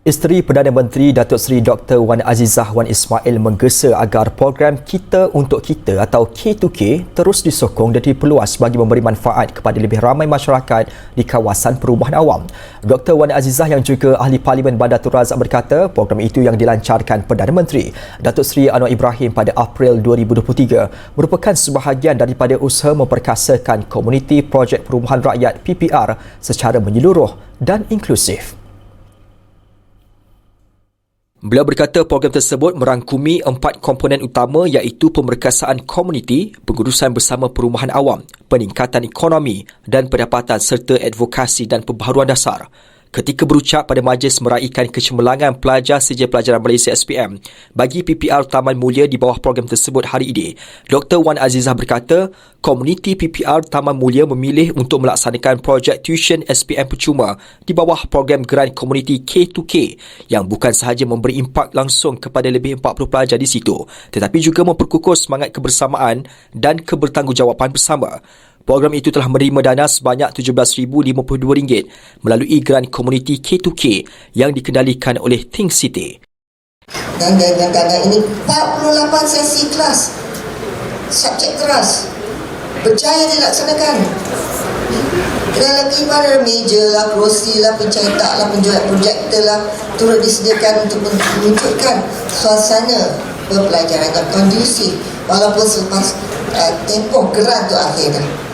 Isteri Perdana Menteri Datuk Seri Dr. Wan Azizah Wan Ismail menggesa agar program Kita Untuk Kita atau K2K terus disokong dan diperluas bagi memberi manfaat kepada lebih ramai masyarakat di kawasan perumahan awam. Dr. Wan Azizah yang juga Ahli Parlimen Bandar Tun Razak berkata program itu yang dilancarkan Perdana Menteri Datuk Seri Anwar Ibrahim pada April 2023 merupakan sebahagian daripada usaha memperkasakan komuniti projek perumahan rakyat PPR secara menyeluruh dan inklusif. Beliau berkata program tersebut merangkumi empat komponen utama iaitu pemerkasaan komuniti, pengurusan bersama perumahan awam, peningkatan ekonomi dan pendapatan serta advokasi dan pembaharuan dasar ketika berucap pada majlis meraihkan kecemerlangan pelajar sijil pelajaran Malaysia SPM bagi PPR Taman Mulia di bawah program tersebut hari ini. Dr. Wan Azizah berkata, komuniti PPR Taman Mulia memilih untuk melaksanakan projek tuition SPM percuma di bawah program Geran Komuniti K2K yang bukan sahaja memberi impak langsung kepada lebih 40 pelajar di situ tetapi juga memperkukuh semangat kebersamaan dan kebertanggungjawaban bersama. Program itu telah menerima dana sebanyak RM17,052 melalui geran komuniti K2K yang dikendalikan oleh Think City. Dan dengan dana ini 48 sesi kelas subjek keras berjaya dilaksanakan dan lagi pada meja lah, kerusi lah, pencetak lah, penjual projektor lah turut disediakan untuk menunjukkan suasana pembelajaran yang kondusif walaupun selepas uh, tempoh geran tu akhir dah.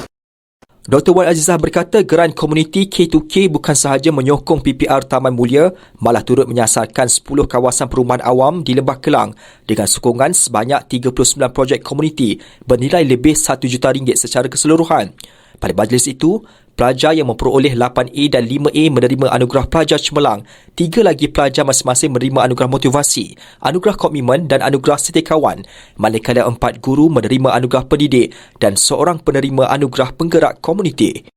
Dr. Wan Azizah berkata geran komuniti K2K bukan sahaja menyokong PPR Taman Mulia, malah turut menyasarkan 10 kawasan perumahan awam di Lembah Kelang dengan sokongan sebanyak 39 projek komuniti bernilai lebih 1 juta ringgit secara keseluruhan. Pada majlis itu, pelajar yang memperoleh 8A dan 5A menerima anugerah pelajar cemerlang. Tiga lagi pelajar masing-masing menerima anugerah motivasi, anugerah komitmen dan anugerah setiakawan. Manakala empat guru menerima anugerah pendidik dan seorang penerima anugerah penggerak komuniti.